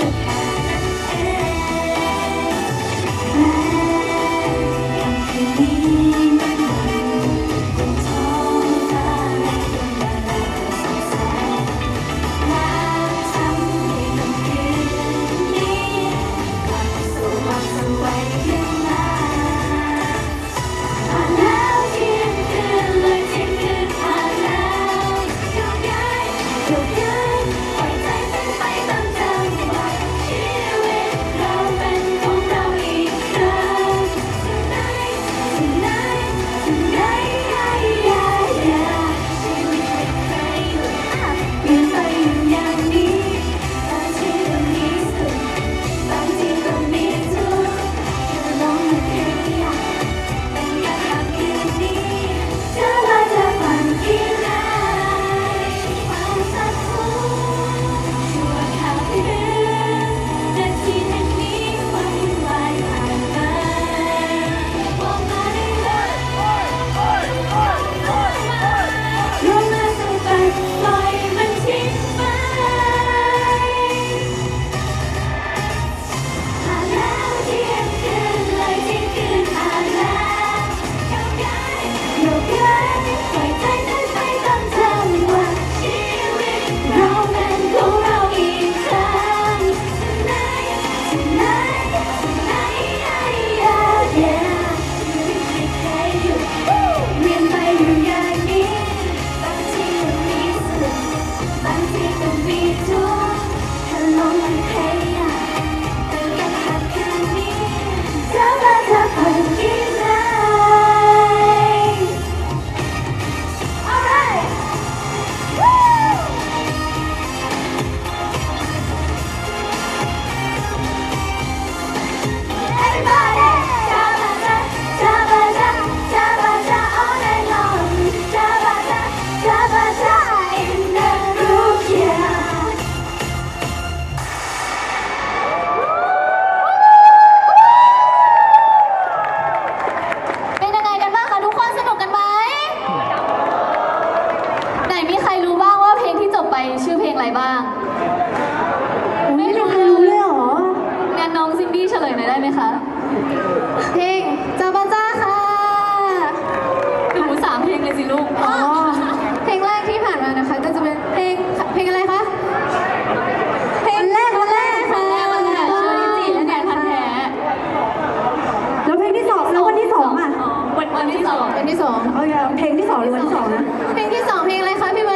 Okay. Love. คะ เพลงจาบาจ้าค่ะหนูสามเพลงเลยสิลูกเพลงแรกที่ผ่านมานะคะ ก็จะเป็นเพลงเพลงอะไรคะเพลงแรกวันแรกค่ะวันแรกชื่อจีนเลแนนพันแท้แล้วเพลงที่สองแล้ววันที่สองอะวันวันที่สองวันที่สองเอาอย่าเพลงที่สองหรือวันที่สองนะเพลงที่สองเพลงอะไรคะพี่